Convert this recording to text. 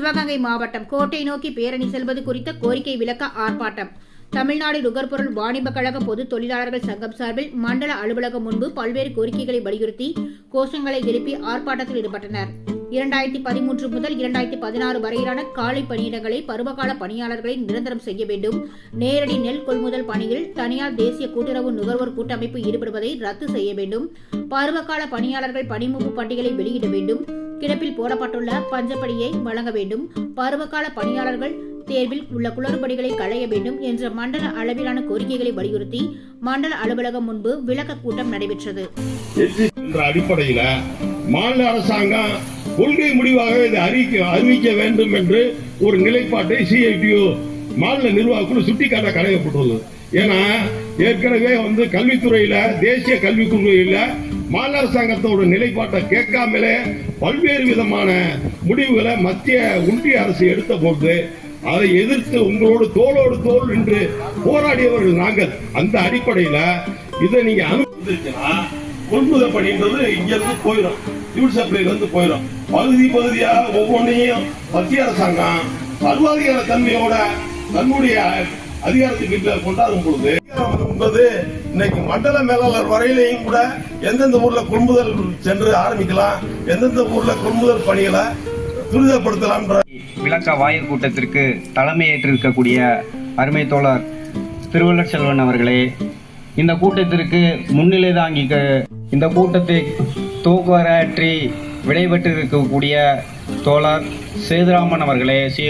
சிவகங்கை மாவட்டம் கோட்டை நோக்கி பேரணி செல்வது குறித்த கோரிக்கை விளக்க ஆர்ப்பாட்டம். தமிழ்நாடு நுகர்பொருள் வாணிப கழக பொது தொழிலாளர்கள் சங்கம் சார்பில் மண்டல அலுவலகம் முன்பு பல்வேறு கோரிக்கைகளை வலியுறுத்தி கோஷங்களை எழுப்பி ஆர்ப்பாட்டத்தில் ஈடுபட்டனர். இரண்டாயிரத்தி பதிமூன்று முதல் இரண்டாயிரத்தி பதினாறு வரையிலான காலை பணியிடங்களை பருவகால பணியாளர்களை நிரந்தரம் செய்ய வேண்டும். நேரடி நெல் கொள்முதல் பணியில் தனியார் தேசிய கூட்டுறவு நுகர்வோர் கூட்டமைப்பு ஈடுபடுவதை ரத்து செய்ய வேண்டும். பருவகால பணியாளர்கள் பணிமுகப் பட்டியலை வெளியிட வேண்டும். கிடப்பில் போடப்பட்டுள்ள பஞ்சப்படியை வழங்க வேண்டும். பருவகால பணியாளர்கள் தேர்வில் உள்ள குளறுபடிகளை களைய வேண்டும் என்ற மண்டல அளவிலான கோரிக்கைகளை வலியுறுத்தி மண்டல அலுவலகம் முன்பு விளக்க கூட்டம் நடைபெற்றது. என்ற அடிப்படையில மாநில அரசாங்கம் கொள்கை முடிவாக இதை அறிவிக்க அறிவிக்க வேண்டும் என்று ஒரு நிலைப்பாட்டை சிஐடியு மாநில நிர்வாகக்குழு சுட்டிக்காட்ட கடையப்பட்டுள்ளது ஏன்னா ஏற்கனவே வந்து கல்வித்துறையில தேசிய கல்விக் கொள்கையில மாநில அரசாங்கத்தோட நிலைப்பாட்டை கேட்காமலே பல்வேறு விதமான முடிவுகளை மத்திய ஒன்றிய அரசு எடுத்த போது அதை எதிர்த்து உங்களோடு தோளோடு தோல் என்று போராடியவர்கள் நாங்கள். அந்த அடிப்படையில இதை நீங்க அனுமதிச்சுன்னா கொள்முதல் பணின்றது இங்க போயிடும். சிவில் சப்ளை வந்து போயிடும். பகுதி பகுதியாக ஒவ்வொன்றையும் மத்திய அரசாங்கம் சர்வாதிகார தன்மையோட தன்னுடைய அதிகாரத்துக்கு கீழ கொண்டாடும் பொழுது என்பது இன்னைக்கு மண்டல மேலாளர் வரையிலையும் கூட எந்தெந்த ஊர்ல கொள்முதல் சென்று ஆரம்பிக்கலாம் எந்தெந்த ஊர்ல கொள்முதல் பணிகளை துரிதப்படுத்தலாம்ன்ற விளக்க வாயல் கூட்டத்திற்கு தலைமையேற்றிருக்கக்கூடிய அருமை தோழர் திருவள்ளர் செல்வன் அவர்களே இந்த கூட்டத்திற்கு முன்னிலை தாங்கி இந்த கூட்டத்தை தூக்குவராற்றி விடைபெற்றிருக்கக்கூடிய தோழர் சேதுராமன் அவர்களே சி